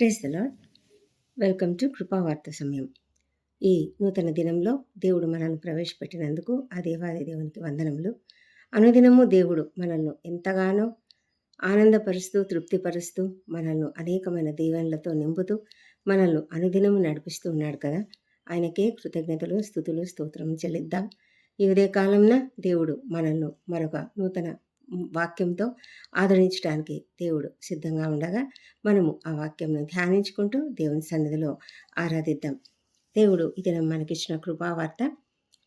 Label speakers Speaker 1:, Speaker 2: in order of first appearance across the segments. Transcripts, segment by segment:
Speaker 1: Praise the lord welcome to Krupavartha సమయం. ఈ నూతన దినంలో దేవుడు మనల్ని ప్రవేశపెట్టినందుకు ఆ దేవాది దేవునికి వందనములు. అనుదినము దేవుడు మనల్ని ఎంతగానో ఆనందపరుస్తూ తృప్తిపరుస్తూ మనల్ని అనేకమైన దీవెనలతో నింపుతూ మనల్ని అనుదినము నడిపిస్తూ ఉన్నాడు కదా. ఆయనకే కృతజ్ఞతలు స్థుతులు స్తోత్రం చెల్లిద్దాం. ఈ ఉదయ కాలంన దేవుడు మనల్ని మరొక నూతన వాక్యంతో ఆదరించడానికి దేవుడు సిద్ధంగా ఉండగా మనము ఆ వాక్యంను ధ్యానించుకుంటూ దేవుని సన్నిధిలో ఆరాధిద్దాం. దేవుడు ఇది మనకిచ్చిన కృపావార్త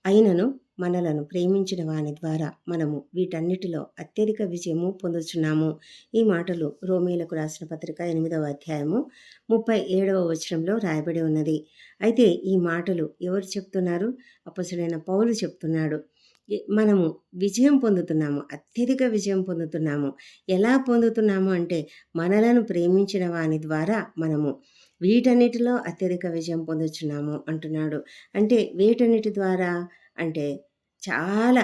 Speaker 1: అయినను మనలను ప్రేమించిన వాని ద్వారా మనము వీటన్నిటిలో అత్యధిక విజయము పొందుచున్నాము. ఈ మాటలు రోమేలకు రాసిన పత్రిక ఎనిమిదవ అధ్యాయము ముప్పై ఏడవ వచనంలో రాయబడి ఉన్నది. అయితే ఈ మాటలు ఎవరు చెప్తున్నారు? అపసుడైన పౌలు చెప్తున్నాడు. మనము విజయం పొందుతున్నాము అత్యధిక విజయం పొందుతున్నాము. ఎలా పొందుతున్నాము అంటే మనలను ప్రేమించిన వాని ద్వారా మనము వీటన్నిటిలో అత్యధిక విజయం పొందుతున్నాము అంటున్నాడు. అంటే వీటన్నిటి ద్వారా అంటే చాలా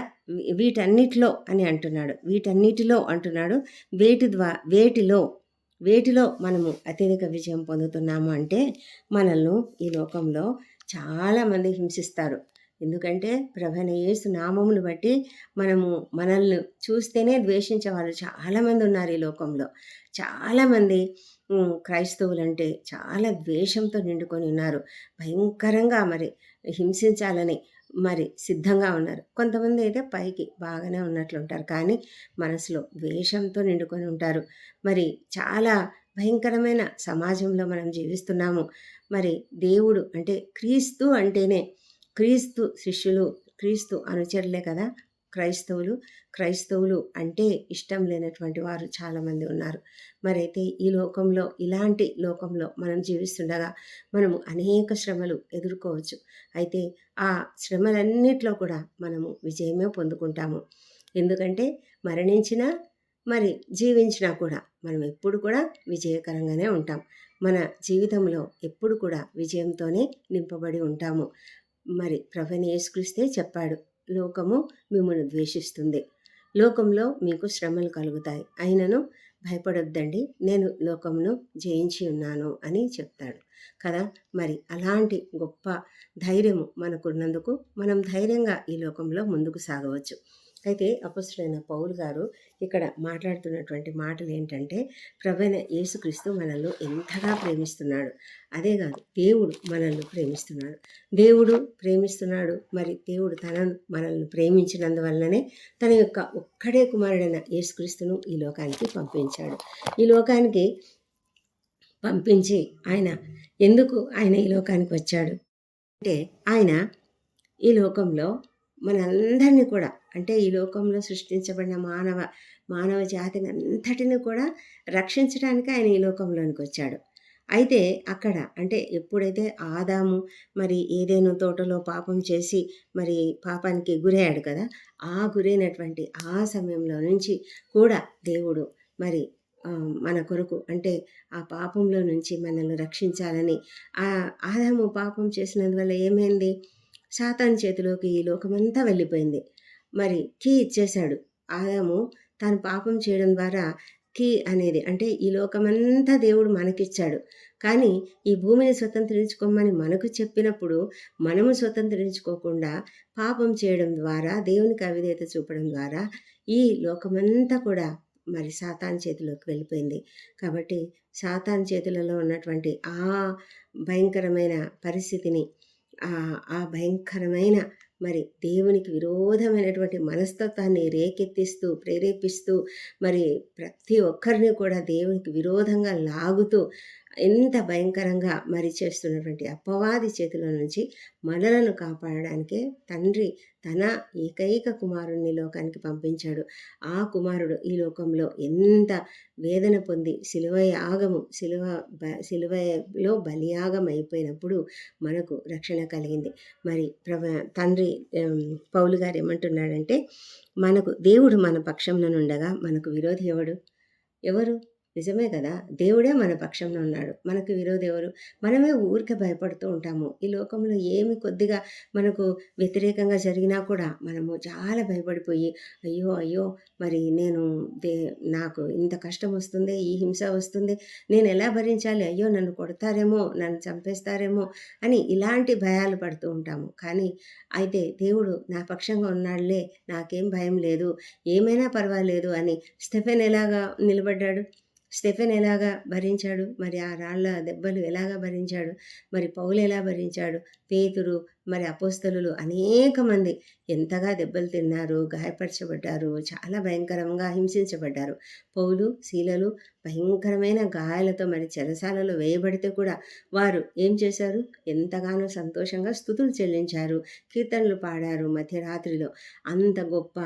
Speaker 1: వీటన్నిటిలో అని అంటున్నాడు. వీటన్నిటిలో అంటున్నాడు వేటి ద్వా వేటిలో వేటిలో మనము అత్యధిక విజయం పొందుతున్నాము అంటే మనల్ని ఈ లోకంలో చాలామంది హింసిస్తారు. ఎందుకంటే ప్రభైన యేసు నామమును బట్టి మనము మనల్ని చూస్తేనే ద్వేషించే వాళ్ళు చాలామంది ఉన్నారు ఈ లోకంలో. చాలామంది క్రైస్తవులంటే చాలా ద్వేషంతో నిండుకొని ఉన్నారు. భయంకరంగా మరి హింసించాలని మరి సిద్ధంగా ఉన్నారు. కొంతమంది అయితే పైకి బాగానే ఉన్నట్లుంటారు కానీ మనసులో ద్వేషంతో నిండుకొని ఉంటారు. మరి చాలా భయంకరమైన సమాజంలో మనం జీవిస్తున్నాము. మరి దేవుడు అంటే క్రీస్తు అంటేనే క్రీస్తు శిష్యులు క్రీస్తు అనుచరులే కదా? క్రైస్తవులు. క్రైస్తవులు అంటే ఇష్టం లేనటువంటి వారు చాలామంది ఉన్నారు. మరైతే ఈ లోకంలో ఇలాంటి లోకంలో మనం జీవిస్తుండగా మనము అనేక శ్రమలు ఎదుర్కోవచ్చు. అయితే ఆ శ్రమలన్నిట్లో కూడా మనము విజయమే పొందుకుంటాము. ఎందుకంటే మరణించినా మరి జీవించినా కూడా మనం ఎప్పుడు కూడా విజయకరంగానే ఉంటాం. మన జీవితంలో ఎప్పుడు కూడా విజయంతోనే నింపబడి ఉంటాము. మరి ప్రవణ యేసుక్రీస్తే చెప్పాడు లోకము మిమ్మల్ని ద్వేషిస్తుంది. లోకంలో మీకు శ్రమలు కలుగుతాయి. అయినను భయపడొద్దండి. నేను లోకమును జయించి ఉన్నాను అని చెప్తాడు. కదా? మరి అలాంటి గొప్ప ధైర్యము మనకున్నందుకు మనం ధైర్యంగా ఈ లోకంలో ముందుకు సాగవచ్చు. అయితే అపస్తుడైన పౌలు గారు ఇక్కడ మాట్లాడుతున్నటువంటి మాటలు ఏంటంటే ప్రభైన యేసుక్రీస్తు మనల్ని ఎంతగా ప్రేమిస్తున్నాడు. అదే కాదు దేవుడు మనల్ని ప్రేమిస్తున్నాడు. దేవుడు ప్రేమిస్తున్నాడు మరి దేవుడు తనను మనల్ని ప్రేమించినందువల్లనే తన యొక్క ఒక్కడే కుమారుడైన యేసుక్రీస్తును ఈ లోకానికి పంపించాడు. ఈ లోకానికి పంపించి ఆయన ఎందుకు ఆయన ఈ లోకానికి వచ్చాడు? అంటే ఆయన ఈ లోకంలో మనందరినీ కూడా అంటే ఈ లోకంలో సృష్టించబడిన మానవ మానవ జాతిని అంతటిని కూడా రక్షించడానికి ఆయన ఈ లోకంలోనికి వచ్చాడు. అయితే అక్కడ అంటే ఎప్పుడైతే ఆదాము మరి ఏదైనా తోటలో పాపం చేసి మరి పాపానికి గురయ్యాడు కదా ఆ గురైనటువంటి ఆ సమయంలో నుంచి కూడా దేవుడు మరి మన కొరకు అంటే ఆ పాపంలో నుంచి మనల్ని రక్షించాలని ఆ ఆదాము పాపం చేసినందువల్ల ఏమైంది? సాతాన్ చేతిలోకి ఈ లోకమంతా వెళ్ళిపోయింది. మరి కీ ఇచ్చేశాడు. ఆదాము తాను పాపం చేయడం ద్వారా కీ అనేది అంటే ఈ లోకమంతా దేవుడు మనకిచ్చాడు. కానీ ఈ భూమిని స్వతంత్రించుకోమని మనకు చెప్పినప్పుడు మనము స్వతంత్రించుకోకుండా పాపం చేయడం ద్వారా దేవునికి అవిధేత చూపడం ద్వారా ఈ లోకమంతా కూడా మరి సాతాన్ చేతిలోకి వెళ్ళిపోయింది. కాబట్టి సాతాన్ చేతులలో ఉన్నటువంటి ఆ భయంకరమైన పరిస్థితిని ఆ భయంకరమైన మరి దేవునికి విరోధమైనటువంటి మనస్తత్వాన్ని రేకెత్తిస్తూ ప్రేరేపిస్తూ మరి ప్రతి ఒక్కరిని కూడా దేవునికి విరోధంగా లాగుతూ ఎంత భయంకరంగా మరి చేస్తున్నటువంటి అపవాది చేతుల నుంచి మనలను కాపాడడానికే తండ్రి తన ఏకైక కుమారుణ్ణి లోకానికి పంపించాడు. ఆ కుమారుడు ఈ లోకంలో ఎంత వేదన పొంది శిలువ యాగము శిలువ బ శిలువలో బలియాగం అయిపోయినప్పుడు మనకు రక్షణ కలిగింది. మరి ప్రవ తండ్రి పౌలు గారు ఏమంటున్నాడంటే మనకు దేవుడు మన పక్షంలో ఉండగా మనకు విరోధి ఎవడు? ఎవరు? నిజమే కదా! దేవుడే మన పక్షంలో ఉన్నాడు. మనకు విరోధి ఎవరు? మనమే ఊరికే భయపడుతూ ఉంటాము. ఈ లోకంలో ఏమి కొద్దిగా మనకు వ్యతిరేకంగా జరిగినా కూడా మనము చాలా భయపడిపోయి, అయ్యో! అయ్యో! మరి నేను దే నాకు ఇంత కష్టం వస్తుంది, ఈ హింస వస్తుంది. నేను ఎలా భరించాలి? అయ్యో! నన్ను కొడతారేమో, నన్ను చంపేస్తారేమో అని ఇలాంటి భయాలు పడుతూ ఉంటాము. కానీ అయితే దేవుడు నా పక్షంగా ఉన్నాడులే, నాకేం భయం లేదు, ఏమైనా పర్వాలేదు అని స్టెఫెన్ ఎలాగా నిలబడ్డాడు? స్టెఫెన్ ఎలాగా భరించాడు? మరి ఆ రాళ్ళ దెబ్బలు ఎలాగా భరించాడు? మరి పౌలు ఎలా భరించాడు? పేతురు మరి అపోస్తలు అనేక మంది ఎంతగా దెబ్బలు తిన్నారు గాయపరచబడ్డారు చాలా భయంకరంగా హింసించబడ్డారు. పౌలు శీలలు భయంకరమైన గాయాలతో మరి చెరసాలలో వేయబడితే కూడా వారు ఏం చేశారు? ఎంతగానో సంతోషంగా స్థుతులు చెల్లించారు కీర్తనలు పాడారు మధ్యరాత్రిలో. అంత గొప్ప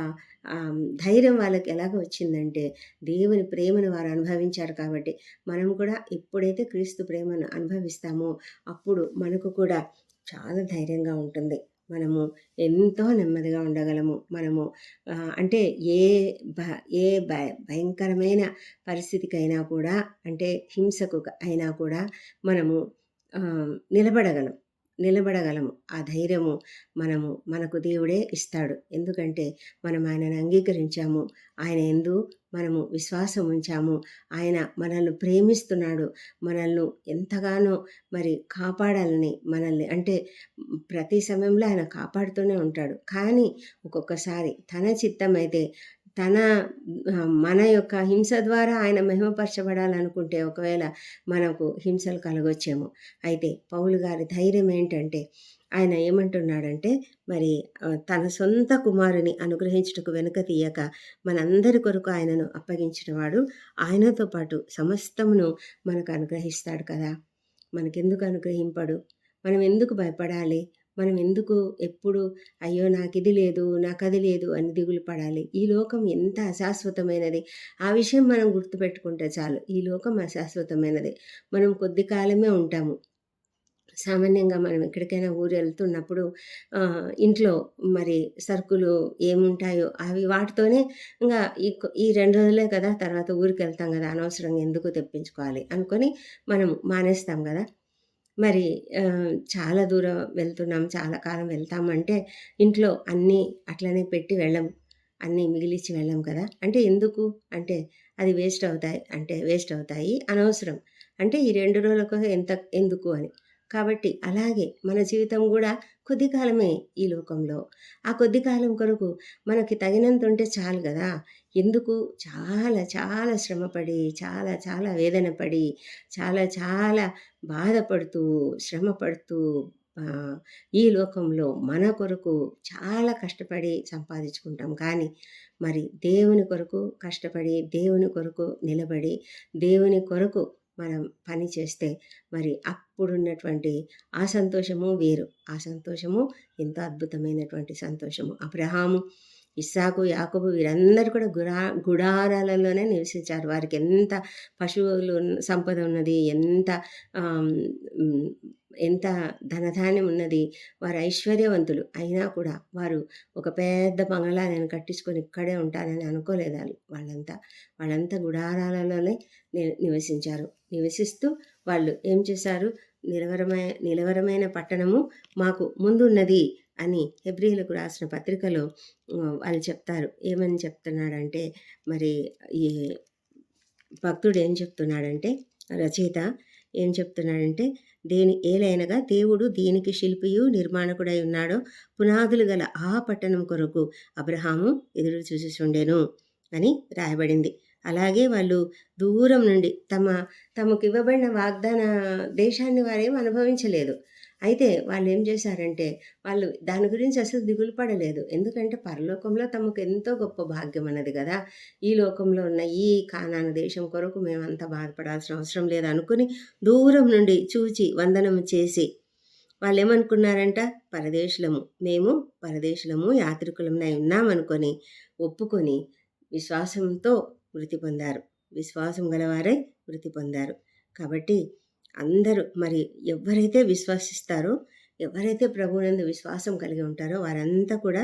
Speaker 1: ధైర్యం వాళ్ళకి ఎలాగ వచ్చిందంటే దేవుని ప్రేమను వారు అనుభవించారు కాబట్టి మనం కూడా ఎప్పుడైతే క్రీస్తు ప్రేమను అనుభవిస్తామో అప్పుడు మనకు కూడా చాలా ధైర్యంగా ఉంటుంది. మనము ఎంతో నెమ్మదిగా ఉండగలము. మనము అంటే ఏ భ ఏ భ భయంకరమైన పరిస్థితికైనా కూడా అంటే హింసకు అయినా కూడా మనము నిలబడగలం. నిలబడగలము. ఆ ధైర్యము మనము మనకు దేవుడే ఇస్తాడు. ఎందుకంటే మనం ఆయనను అంగీకరించాము. ఆయన ఎందు మనము విశ్వాసం ఉంచాము. ఆయన మనల్ని ప్రేమిస్తున్నాడు. మనల్ని ఎంతగానో మరి కాపాడాలని మనల్ని అంటే ప్రతి సమయంలో ఆయన కాపాడుతూనే ఉంటాడు. కానీ ఒక్కొక్కసారి తన చిత్తం అయితే తన మన యొక్క హింస ద్వారా ఆయన మహిమపరచబడాలనుకుంటే ఒకవేళ మనకు హింసలు కలగొచ్చేమో. అయితే పౌలు గారి ధైర్యం ఏంటంటే ఆయన ఏమంటున్నాడంటే మరి తన సొంత కుమారుని అనుగ్రహించుటకు వెనుక తీయక మనందరి కొరకు ఆయనను అప్పగించిన వాడు ఆయనతో పాటు సమస్తమును మనకు అనుగ్రహిస్తాడు కదా. మనకెందుకు అనుగ్రహింపడు? మనం ఎందుకు భయపడాలి? మనం ఎందుకు ఎప్పుడు అయ్యో నాకు ఇది లేదు నాకు అది లేదు అని దిగులు పడాలి. ఈ లోకం ఎంత అశాశ్వతమైనది? ఆ విషయం మనం గుర్తుపెట్టుకుంటే చాలు. ఈ లోకం అశాశ్వతమైనది. మనం కొద్ది కాలమే ఉంటాము. సామాన్యంగా మనం ఎక్కడికైనా ఊరు వెళ్తున్నప్పుడు ఇంట్లో మరి సరుకులు ఏముంటాయో అవి వాటితోనే ఇంకా ఈ ఈ రెండు రోజులే కదా తర్వాత ఊరికి వెళ్తాం కదా అనవసరంగా ఎందుకు తెప్పించుకోవాలి అనుకొని మనం మానేస్తాం కదా. మరి చాలా దూరం వెళ్తున్నాం చాలా కాలం వెళ్తామంటే ఇంట్లో అన్నీ అట్లనే పెట్టి వెళ్ళం. అన్నీ మిగిలిచ్చి వెళ్ళం కదా. అంటే ఎందుకు? అంటే అది వేస్ట్ అవుతాయి అంటే వేస్ట్ అవుతాయి అనవసరం. అంటే ఈ రెండు రోజులకు ఎంత ఎందుకు అని. కాబట్టి అలాగే మన జీవితం కూడా కొద్ది కాలమే ఈ లోకంలో. ఆ కొద్ది కాలం కొరకు మనకి తగినంత ఉంటే చాలు కదా. ఎందుకు? చాలా చాలా శ్రమపడి చాలా చాలా వేదన పడి చాలా చాలా బాధపడుతూ శ్రమపడుతూ ఈ లోకంలో మన కొరకు చాలా కష్టపడి సంపాదించుకుంటాం. కానీ మరి దేవుని కొరకు కష్టపడి దేవుని కొరకు నిలబడి దేవుని కొరకు మనం పని చేస్తే మరి అప్పుడున్నటువంటి ఆ సంతోషము వేరు. ఆ సంతోషము ఎంతో అద్భుతమైనటువంటి సంతోషము. అబ్రహాము ఇస్సాకు యాకబు వీరందరూ కూడా గుడా గుడారాలలోనే నివసించారు. వారికి ఎంత పశువులు సంపద ఉన్నది ఎంత ఎంత ధనధాన్యం ఉన్నది వారు ఐశ్వర్యవంతులు. అయినా కూడా వారు ఒక పెద్ద బంగళా నేను కట్టించుకొని ఇక్కడే ఉంటానని అనుకోలేదు వాళ్ళంతా వాళ్ళంతా గుడారాలలోనే నివసించారు. నివసిస్తూ వాళ్ళు ఏం చేశారు? నిలవరమైన నిలవరమైన పట్టణము మాకు ముందున్నది. అని హెబ్రిలకు రాసిన పత్రికలో వాళ్ళు చెప్తారు. ఏమని చెప్తున్నాడంటే మరి ఈ భక్తుడు ఏం చెప్తున్నాడంటే రచయిత ఏం చెప్తున్నాడంటే దేని ఏలైనగా దేవుడు దీనికి శిల్పియు నిర్మాణకుడై ఉన్నాడో పునాదులు గల ఆ పట్టణం కొరకు అబ్రహాము ఎదురు చూసి అని రాయబడింది. అలాగే వాళ్ళు దూరం నుండి తమ తమకు ఇవ్వబడిన వాగ్దాన దేశాన్ని వారేం అనుభవించలేదు. అయితే వాళ్ళు ఏం చేశారంటే వాళ్ళు దాని గురించి అసలు దిగులు పడలేదు. ఎందుకంటే పరలోకంలో తమకు ఎంతో గొప్ప భాగ్యం అన్నది కదా. ఈ లోకంలో ఉన్న ఈ కానాన దేశం కొరకు మేము అంత బాధపడాల్సిన అవసరం లేదు అనుకుని దూరం నుండి చూచి వందనం చేసి వాళ్ళు ఏమనుకున్నారంట పరదేశులము. మేము పరదేశులము యాత్రికులమై ఉన్నామనుకొని ఒప్పుకొని విశ్వాసంతో మృతి పొందారు. విశ్వాసం గలవారై మృతి పొందారు. కాబట్టి అందరూ మరి ఎవరైతే విశ్వసిస్తారో ఎవరైతే ప్రభునందు విశ్వాసం కలిగి ఉంటారో వారంతా కూడా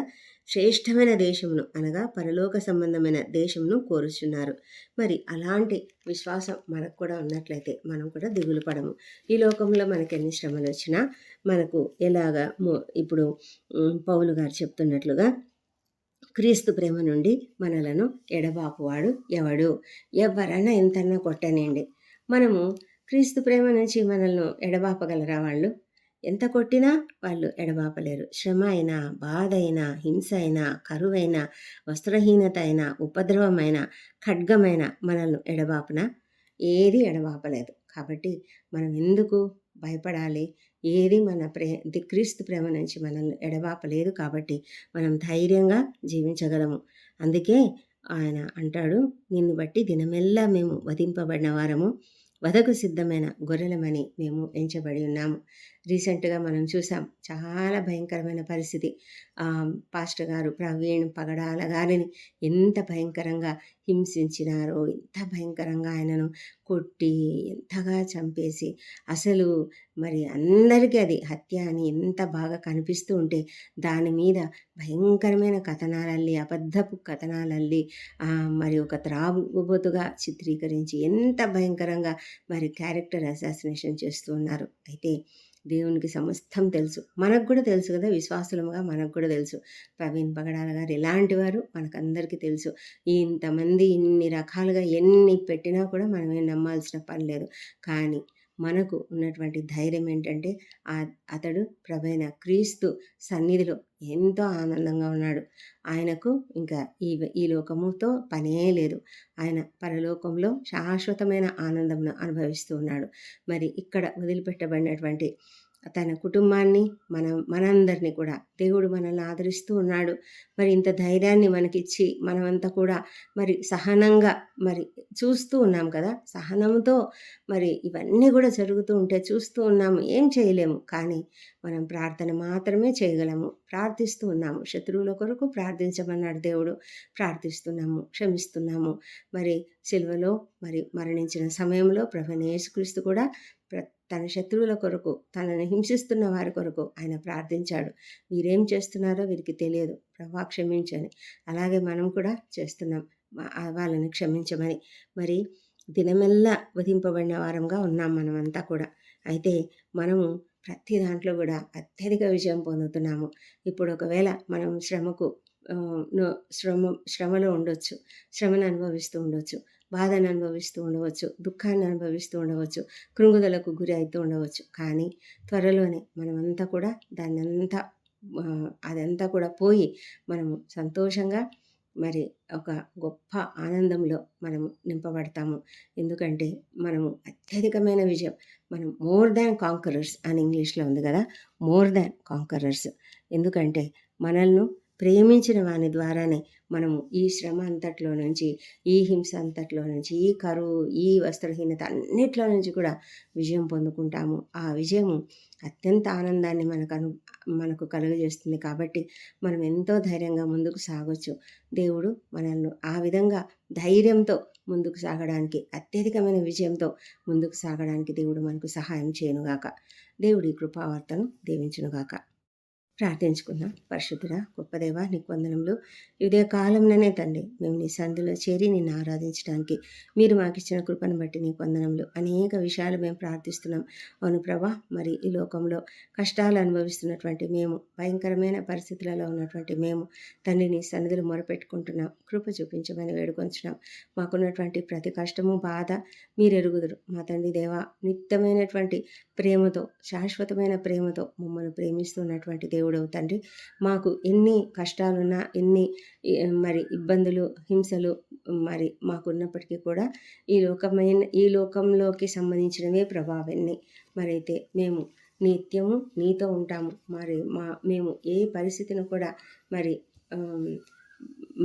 Speaker 1: శ్రేష్టమైన దేశమును అనగా పరలోక సంబంధమైన దేశమును కోరుచున్నారు. మరి అలాంటి విశ్వాసం మనకు కూడా ఉన్నట్లయితే మనం కూడా దిగులు పడము. ఈ లోకంలో మనకి ఎన్ని శ్రమలు వచ్చినా మనకు ఎలాగా ఇప్పుడు పౌలు గారు చెప్తున్నట్లుగా క్రీస్తు ప్రేమ నుండి మనలను ఎడబాపువాడు ఎవడు? ఎవరన్నా ఎంతన్నా కొట్టనండి మనము క్రీస్తు ప్రేమ నుంచి మనల్ని ఎడబాపగలరా వాళ్ళు? ఎంత కొట్టినా వాళ్ళు ఎడబాపలేరు. శ్రమ అయినా బాధ అయినా హింస అయినా కరువైనా వస్త్రహీనత అయినా ఉపద్రవమైన ఖడ్గమైన మనల్ని ఎడబాపన? ఏది ఎడబాపలేదు. కాబట్టి మనం ఎందుకు భయపడాలి? ఏది మన ప్రే ది- క్రీస్తు ప్రేమ నుంచి మనల్ని ఎడబాపలేదు కాబట్టి మనం ధైర్యంగా జీవించగలము. అందుకే ఆయన అంటాడు నిన్ను బట్టి దినమెల్లా మేము వధింపబడిన వారము. వధకు సిద్ధమైన గొర్రెలమని మేము ఎంచబడి ఉన్నాము. రీసెంట్గా మనం చూసాం. చాలా భయంకరమైన పరిస్థితి. పాస్టర్ గారు ప్రవీణ్ పగడాల గారిని ఎంత భయంకరంగా హింసించినారో ఎంత భయంకరంగా ఆయనను కొట్టి ఎంతగా చంపేసి అసలు మరి అందరికీ అది హత్య అని ఎంత బాగా కనిపిస్తూ ఉంటే దాని మీద భయంకరమైన కథనాలల్లి అబద్ధపు కథనాలల్లి మరి ఒక త్రాగుబోతుగా చిత్రీకరించి ఎంత భయంకరంగా మరి క్యారెక్టర్ అసాసినేషన్ చేస్తూ ఉన్నారు. అయితే దేవునికి సమస్తం తెలుసు. మనకు కూడా తెలుసు కదా విశ్వాసులముగా మనకు కూడా తెలుసు. ప్రవీణ్ పగడాల గారు ఎలాంటి వారు? మనకందరికీ తెలుసు. ఇంతమంది ఇన్ని రకాలుగా ఎన్ని పెట్టినా కూడా మనమే నమ్మాల్సిన పని లేదు. కానీ మనకు ఉన్నటువంటి ధైర్యం ఏంటంటే అతడు ప్రభైన క్రీస్తు సన్నిధిలో ఎంతో ఆనందంగా ఉన్నాడు. ఆయనకు ఇంకా ఈ ఈ లోకముతో పనే లేదు. ఆయన పరలోకంలో శాశ్వతమైన ఆనందంను అనుభవిస్తూ ఉన్నాడు. మరి ఇక్కడ వదిలిపెట్టబడినటువంటి తన కుటుంబాన్ని మనం మనందరినీ కూడా. దేవుడు మనల్ని ఆదరిస్తూ ఉన్నాడు. మరి ఇంత ధైర్యాన్ని మనకిచ్చి మనమంతా కూడా మరి సహనంగా మరి చూస్తూ ఉన్నాం కదా? సహనంతో మరి ఇవన్నీ కూడా జరుగుతూ ఉంటే చూస్తూ ఉన్నాము ఏం చేయలేము. కానీ మనం ప్రార్థన మాత్రమే చేయగలము. ప్రార్థిస్తూ ఉన్నాము. శత్రువుల కొరకు ప్రార్థించమన్నాడు దేవుడు. ప్రార్థిస్తున్నాము. క్షమిస్తున్నాము. మరి సిలువలో మరి మరణించిన సమయంలో ప్రభు యేసుక్రీస్తు కూడా తన శత్రువుల కొరకు తనను హింసిస్తున్న వారి కొరకు ఆయన ప్రార్థించాడు. వీరేం చేస్తున్నారో వీరికి తెలియదు. ప్రభా క్షమించని అలాగే మనం కూడా చేస్తున్నాం. వాళ్ళని క్షమించమని. మరి దినమెల్లా వధింపబడిన వారంగా ఉన్నాం మనమంతా కూడా. అయితే మనము ప్రతి దాంట్లో కూడా అత్యధిక విజయం పొందుతున్నాము. ఇప్పుడు ఒకవేళ మనం శ్రమకు శ్రమ శ్రమలో ఉండొచ్చు. శ్రమను అనుభవిస్తూ ఉండొచ్చు. బాధను అనుభవిస్తూ ఉండవచ్చు. దుఃఖాన్ని అనుభవిస్తూ ఉండవచ్చు. కృంగుదలకు గురి అవుతూ ఉండవచ్చు. కానీ త్వరలోనే మనమంతా కూడా దాన్ని అంతా అదంతా కూడా పోయి మనము సంతోషంగా మరి ఒక గొప్ప ఆనందంలో మనము నింపబడతాము. ఎందుకంటే మనము అత్యధికమైన విజయం. మనం మోర్ దాన్ కాంకరర్స్ అని ఇంగ్లీష్లో ఉంది కదా? More than conquerors. ఎందుకంటే మనల్ని ప్రేమించిన వాని ద్వారానే మనము ఈ శ్రమ అంతట్లో నుంచి ఈ హింస అంతట్లో నుంచి ఈ కరువు ఈ వస్త్రహీనత అన్నిట్లో నుంచి కూడా విజయం పొందుకుంటాము. ఆ విజయము అత్యంత ఆనందాన్ని మనకు అను మనకు కలుగజేస్తుంది కాబట్టి మనం ఎంతో ధైర్యంగా ముందుకు సాగొచ్చు. దేవుడు మనల్ని ఆ విధంగా ధైర్యంతో ముందుకు సాగడానికి అత్యధికమైన విజయంతో ముందుకు సాగడానికి దేవుడు మనకు సహాయం చేయనుగాక. దేవుడి కృపావార్తను దీవించునుగాక. ప్రార్థించుకుందాం. పరిశుద్ధుడ గొప్పదేవ నీకు వందనములు. ఇదే కాలంలోనే తండ్రి మేము నీ సంధిలో చేరి నిన్ను ఆరాధించడానికి మీరు మాకు ఇచ్చిన కృపను బట్టి నీకు వందనములు. అనేక విషయాలు మేము ప్రార్థిస్తున్నాం. అవును ప్రభా మరి ఈ లోకంలో కష్టాలు అనుభవిస్తున్నటువంటి మేము భయంకరమైన పరిస్థితులలో ఉన్నటువంటి మేము తండ్రి నీ సన్నిధిలో మొరపెట్టుకుంటున్నాం. కృప చూపించమని వేడుకొంచున్నాం. మాకున్నటువంటి ప్రతి కష్టము బాధ మీరు ఎరుగుదురు మా తండ్రి దేవ నిత్యమైనటువంటి ప్రేమతో శాశ్వతమైన ప్రేమతో మమ్మల్ని ప్రేమిస్తున్నటువంటి దేవుడవు తండ్రి. మాకు ఎన్ని కష్టాలున్నా ఎన్ని మరి ఇబ్బందులు హింసలు మరి మాకున్నప్పటికీ కూడా ఈ లోకమైన ఈ లోకంలోకి సంబంధించినవే ప్రభావన్నీ. మరి అయితే మేము నిత్యము నీతో ఉంటాము. మరి మా మేము ఏ పరిస్థితిని కూడా మరి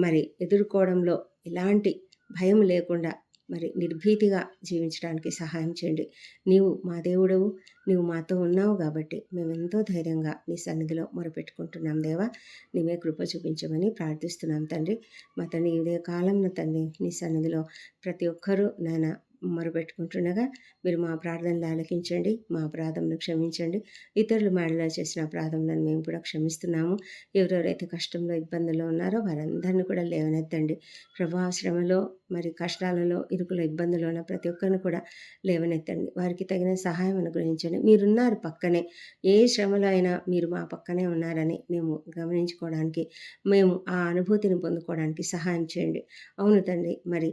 Speaker 1: మరి ఎదుర్కోవడంలో ఎలాంటి భయం లేకుండా మరి నిర్భీతిగా జీవించడానికి సహాయం చేయండి. నీవు మా దేవుడవు నీవు మాతో ఉన్నావు కాబట్టి మేమెంతో ధైర్యంగా నీ సన్నిధిలో మొరపెట్టుకుంటున్నాం దేవా. నీవే కృప చూపించమని ప్రార్థిస్తున్నాం తండ్రి. మా తండ్రి ఇదే కాలంలో తండ్రి నీ సన్నిధిలో ప్రతి ఒక్కరూ నాయన మొరపెట్టుకుంటుండగా మీరు మా ప్రార్థనలు ఆలకించండి మా ప్రార్థనలు క్షమించండి. ఇతరులు మాడలా చేసిన ప్రార్థనలను మేము కూడా క్షమిస్తున్నాము. ఎవరెవరైతే కష్టంలో ఇబ్బందుల్లో ఉన్నారో వారందరినీ కూడా లేవనెత్తండి. ప్రభా శ్రమలో మరి కష్టాలలో ఇరుకుల ఇబ్బందులు ఉన్న ప్రతి ఒక్కరిని కూడా లేవనెత్తండి. వారికి తగిన సహాయం అనుగ్రహించండి. మీరున్నారు పక్కనే. ఏ శ్రమలో అయినా మీరు మా పక్కనే ఉన్నారని మేము గమనించుకోవడానికి మేము ఆ అనుభూతిని పొందుకోవడానికి సహాయం చేయండి. అవును తండ్రి మరి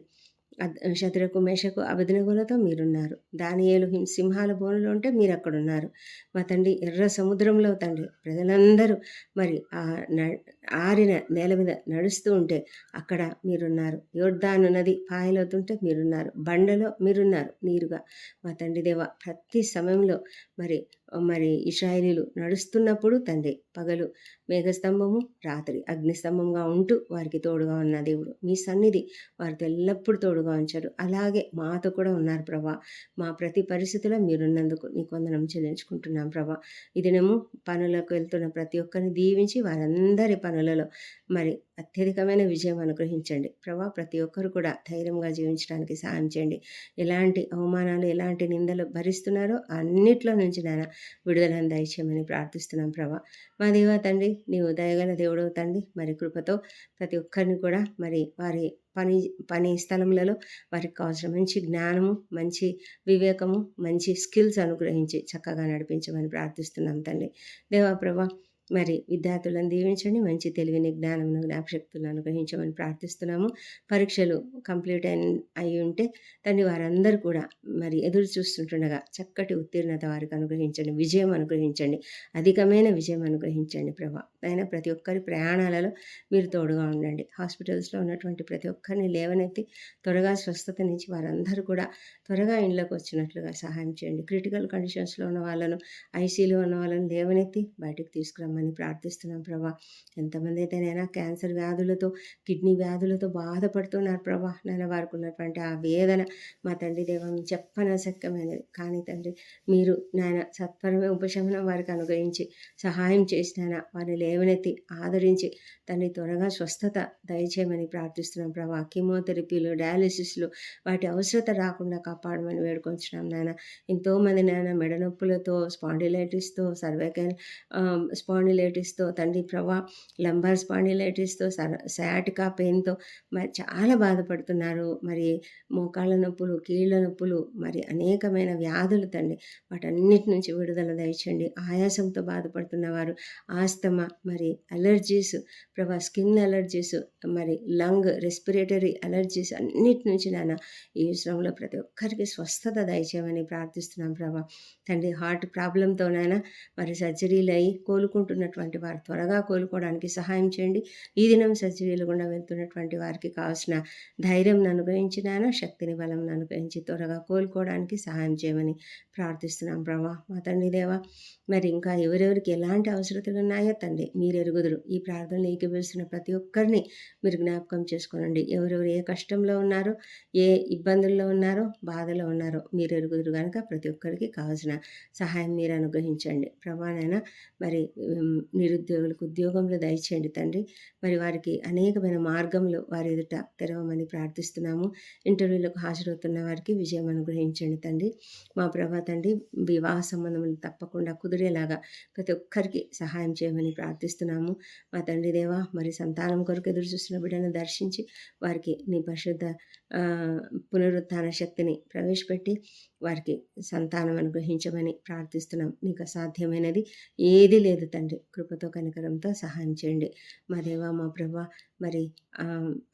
Speaker 1: శత్రుకు మేషకు అభినగులతో మీరున్నారు. దానియేలు హిం సింహాల బోనులో ఉంటే మీరు అక్కడున్నారు మా తండ్రి ఎర్ర సముద్రంలో తండ్రి ప్రజలందరూ మరి ఆ ఆరిన నేల మీద నడుస్తూ ఉంటే అక్కడ మీరున్నారు. యోర్ధాను నది పాయలవుతుంటే మీరున్నారు. బండలో మీరున్నారు. నీరుగా మా తండ్రి దేవ ప్రతి సమయంలో మరి మరి ఇస్రాయేలీలు నడుస్తున్నప్పుడు తండ్రి పగలు మేఘస్తంభము రాత్రి అగ్నిస్తంభంగా ఉంటూ వారికి తోడుగా ఉన్న దేవుడు. మీ సన్నిధి వారితో ఎల్లప్పుడూ తోడుగా ఉంచారు. అలాగే మాతో కూడా ఉన్నారు ప్రభా. మా ప్రతి పరిస్థితిలో మీరున్నందుకు నీ కొందనం చెల్లించుకుంటున్నాం ప్రభా. ఇదినేమో పనులకు వెళ్తున్న ప్రతి ఒక్కరిని దీవించి వారందరి పనులలో మరి అత్యధికమైన విజయం అనుగ్రహించండి. ప్రభా ప్రతి ఒక్కరు కూడా ధైర్యంగా జీవించడానికి సహాయం చేయండి. ఎలాంటి అవమానాలు ఎలాంటి నిందలు భరిస్తున్నారో అన్నిట్లో నుంచి నాన్న విడుదలను దయచేయమని ప్రార్థిస్తున్నాం ప్రభా. మా దేవ తండ్రి నీవు దయగల దేవుడు తండ్రి. మరి కృపతో ప్రతి ఒక్కరిని కూడా మరి వారి పని పని స్థలములలో వారికి కావాల్సిన మంచి జ్ఞానము మంచి వివేకము మంచి స్కిల్స్ అనుగ్రహించి చక్కగా నడిపించమని ప్రార్థిస్తున్నాం తండ్రి. దేవా ప్రభా మరి విద్యార్థులను దీవించండి. మంచి తెలివిని జ్ఞానమును జ్ఞాపశక్తులను అనుగ్రహించమని ప్రార్థిస్తున్నాము. పరీక్షలు కంప్లీట్ అయిన అయి ఉంటే తండ్రి వారందరూ కూడా మరి ఎదురు చూస్తుంటుండగా చక్కటి ఉత్తీర్ణత వారికి అనుగ్రహించండి. విజయం అనుగ్రహించండి. అధికమైన విజయం అనుగ్రహించండి ప్రభా. అయినా ప్రతి ఒక్కరి ప్రయాణాలలో మీరు తోడుగా ఉండండి. హాస్పిటల్స్లో ఉన్నటువంటి ప్రతి ఒక్కరిని లేవనెత్తి త్వరగా స్వస్థత నుంచి వారందరూ కూడా త్వరగా ఇండ్లోకి వచ్చినట్లుగా సహాయం చేయండి. క్రిటికల్ కండిషన్స్లో ఉన్న వాళ్ళను ఐసీలో ఉన్న వాళ్ళని లేవనెత్తి బయటకు తీసుకురమ్మని అని ప్రార్థిస్తున్నాం ప్రభా. ఎంతమంది అయితే నైనా క్యాన్సర్ వ్యాధులతో కిడ్నీ వ్యాధులతో బాధపడుతున్నారు ప్రభా. నేను వారికి ఉన్నటువంటి ఆ వేదన మా తండ్రి దేవం చెప్పనశక్యమైనది కానీ తండ్రి మీరు నాయన సత్వరమే ఉపశమనం వారికి అనుగ్రహించి సహాయం చేసిన వారిని లేవనెత్తి ఆదరించి తండ్రి త్వరగా స్వస్థత దయచేయమని ప్రార్థిస్తున్నాం ప్రభా. కిమోథెరపీలు డయాలిసిస్లు వాటి అవసరత రాకుండా కాపాడమని వేడుకొంచున్నాం నాయన ఎంతోమంది నాయన మెడ నొప్పులతో స్పాండిలైటిస్తో సర్వైకల్ స్పా స్పాండిలైటిస్తో తండ్రి ప్రభా లంబార్ స్పాండిలైటిస్తో సయాటికా పెయిన్తో మరి చాలా బాధపడుతున్నారు. మరి మోకాళ్ళ నొప్పులు కీళ్ళ నొప్పులు మరి అనేకమైన వ్యాధులు తండ్రి. వాటన్నిటి నుంచి విడుదల దయచండి. ఆయాసంతో బాధపడుతున్న వారు ఆస్తమ మరి అలర్జీస్ ప్రభా స్కిన్ అలర్జీస్ మరి లంగ్ రెస్పిరేటరీ అలర్జీస్ అన్నిటి నుంచి నాన్న ఈ విషయంలో ప్రతి ఒక్కరికి స్వస్థత దయచేయమని ప్రార్థిస్తున్నాం ప్రభా. తండ్రి హార్ట్ ప్రాబ్లంతోనైనా మరి సర్జరీలు అయ్యి కోలుకుంటున్న ఉన్నటువంటి వారు త్వరగా కోలుకోవడానికి సహాయం చేయండి. ఈ దినం సర్జరీలు గుండా వెళ్తున్నటువంటి వారికి కావాల్సిన ధైర్యం అనుగ్రహించినాన శక్తిని బలం అనుగ్రహించి త్వరగా కోలుకోవడానికి సహాయం చేయమని ప్రార్థిస్తున్నాం. ప్రభా మా తండ్రి దేవా మరి ఇంకా ఎవరెవరికి ఎలాంటి అవసరతలు ఉన్నాయో తండ్రి మీరు ఎరుగుదురు. ఈ ప్రార్థనలు ఏకీపిస్తున్న ప్రతి ఒక్కరిని మీరు జ్ఞాపకం చేసుకోనండి. ఎవరెవరు ఏ కష్టంలో ఉన్నారో ఏ ఇబ్బందుల్లో ఉన్నారో బాధలో ఉన్నారో మీరు ఎరుగుదురు కనుక ప్రతి ఒక్కరికి కావాల్సిన సహాయం మీరు అనుగ్రహించండి. ప్రభానైనా మరి నిరుద్యోగులకు ఉద్యోగంలో దయచేయండి తండ్రి. మరి వారికి అనేకమైన మార్గంలో వారి ఎదుట తెరవమని ప్రార్థిస్తున్నాము. ఇంటర్వ్యూలకు హాజరవుతున్న వారికి విజయం అనుగ్రహించండి తండ్రి. మా ప్రభా తండ్రి వివాహ సంబంధములు తప్పకుండా కుదిరేలాగా ప్రతి ఒక్కరికి సహాయం చేయమని ప్రార్థిస్తున్నాము. మా తండ్రి దేవా మరి సంతానం కొరకు ఎదురు చూస్తున్న బిడ్డను దర్శించి వారికి నీ పరిశుద్ధ పునరుత్థాన శక్తిని ప్రవేశపెట్టి వారికి సంతానం అనుగ్రహించమని ప్రార్థిస్తున్నాం. మీకు అసాధ్యమైనది ఏది లేదు తండ్రి. కృపతో కనికరంతో సహాయం చేయండి. మా దేవ మా ప్రభా మరి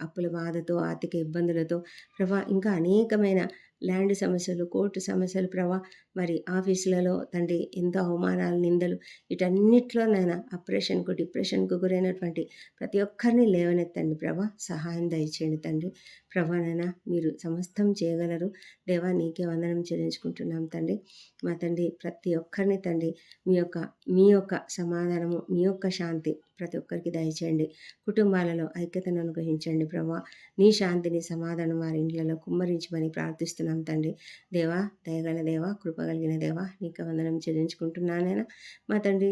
Speaker 1: అప్పుల బాధతో ఆర్థిక ఇబ్బందులతో ప్రభా ఇంకా అనేకమైన ల్యాండ్ సమస్యలు కోర్టు సమస్యలు ప్రభా మరి ఆఫీసులలో తండ్రి ఎంతో అవమానాలు నిందలు వీటన్నిటిలో నాయన అప్రెషన్కు డిప్రెషన్కు గురైనటువంటి ప్రతి ఒక్కరిని లేవనెత్తండి ప్రభా. సహాయం దయచేయండి తండ్రి. ప్రభానైనా మీరు సమస్తం చేయగలరు. దేవా నీకే వందనం చెల్లించుకుంటున్నాం తండ్రి. మా తండ్రి ప్రతి ఒక్కరిని తండ్రి మీ యొక్క మీ యొక్క సమాధానము మీ యొక్క శాంతి ప్రతి ఒక్కరికి దయచేయండి. కుటుంబాలలో ఐక్యతను అనుగ్రహించండి ప్రభా. నీ శాంతిని సమాధానం వారి ఇండ్లలో కుమ్మరించమని ప్రార్థిస్తున్నాం తండ్రి. దేవా దయగల దేవా కృపగలిగిన దేవా నీకు వందనం చెల్లించుకుంటున్నానైనా మా తండ్రి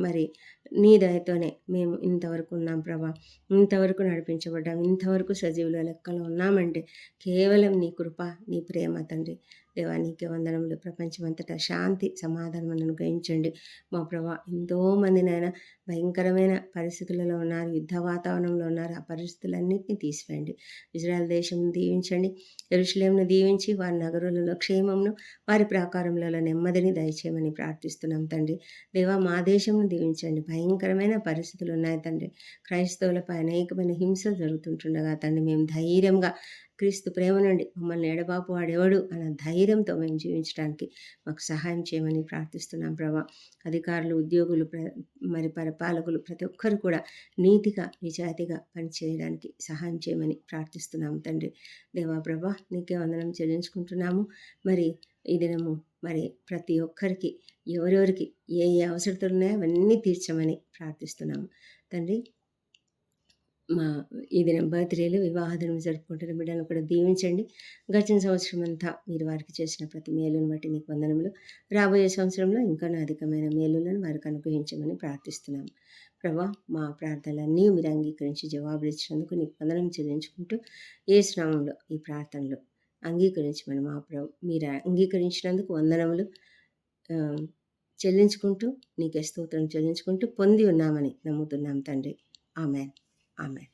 Speaker 1: మరి నీ దయతోనే మేము ఇంతవరకు ఉన్నాం ప్రభా. ఇంతవరకు నడిపించబడ్డాం. ఇంతవరకు సజీవుల లెక్కలో ఉన్నామంటే కేవలం నీ కృప నీ ప్రేమ తండ్రి. దేవా నీకే వందనములు. ప్రపంచమంతటా శాంతి సమాధానం అనుగ్రహించండి మా ప్రభా ఎంతోమందినైనా భయంకరమైన పరిస్థితులలో ఉన్నారు. యుద్ధ వాతావరణంలో ఉన్నారు. ఆ పరిస్థితులన్నింటినీ తీసివేయండి. ఇజ్రాయెల్ దేశం దీవించండి. ఎరుషులేంను దీవించి వారి నగరులలో క్షేమమును వారి ప్రాకారములలో నెమ్మదిని దయచేయమని ప్రార్థిస్తున్నాం తండ్రి. దేవా మా దేశంను దీవించండి. భయంకరమైన పరిస్థితులు ఉన్నాయి తండ్రి క్రైస్తవులపై అనేకమైన హింసలు జరుగుతుంటుండగా తండ్రి మేము ధైర్యంగా క్రీస్తు ప్రేమ నుండి మమ్మల్ని ఎడబాపు వాడెవడు అన్న ధైర్యంతో మేము జీవించడానికి మాకు సహాయం చేయమని ప్రార్థిస్తున్నాం ప్రభా. అధికారులు ఉద్యోగులు ప్ర మరి పరిపాలకులు ప్రతి ఒక్కరు కూడా నీతిగా నిజాయితీగా పనిచేయడానికి సహాయం చేయమని ప్రార్థిస్తున్నాం తండ్రి. దేవా ప్రభా నీకే వందనం చెల్లించుకుంటున్నాము. మరి ఈ దినము మరి ప్రతి ఒక్కరికి ఎవరెవరికి ఏ ఏ అవసరతలు ఉన్నాయో అవన్నీ తీర్చమని ప్రార్థిస్తున్నాము. తండ్రి మా ఈ దినం బర్త్డేలు వివాహ దినం జరుపుకుంటున్న బిడ్డలను కూడా దీవించండి. గడిచిన సంవత్సరం అంతా మీరు వారికి చేసిన ప్రతి మేలును బట్టి మీకు వందనములు. రాబోయే సంవత్సరంలో ఇంకా అధికమైన మేలులను వారికి అనుగ్రహించమని ప్రార్థిస్తున్నాము. ప్రభా మా ప్రార్థనలన్నీ మీరు అంగీకరించి జవాబులు ఇచ్చినందుకు నీకు వందనం చెల్లించుకుంటూ ఏ శ్రమంలో ఈ ప్రార్థనలు అంగీకరించమని మా ప్రభు మీరు అంగీకరించినందుకు వందనములు. చెల్లించుకుంటూ నీకే స్తోత్రం చెల్లించుకుంటూ పొంది ఉన్నామని నమ్ముతున్నాం తండ్రి. ఆమె ఆమె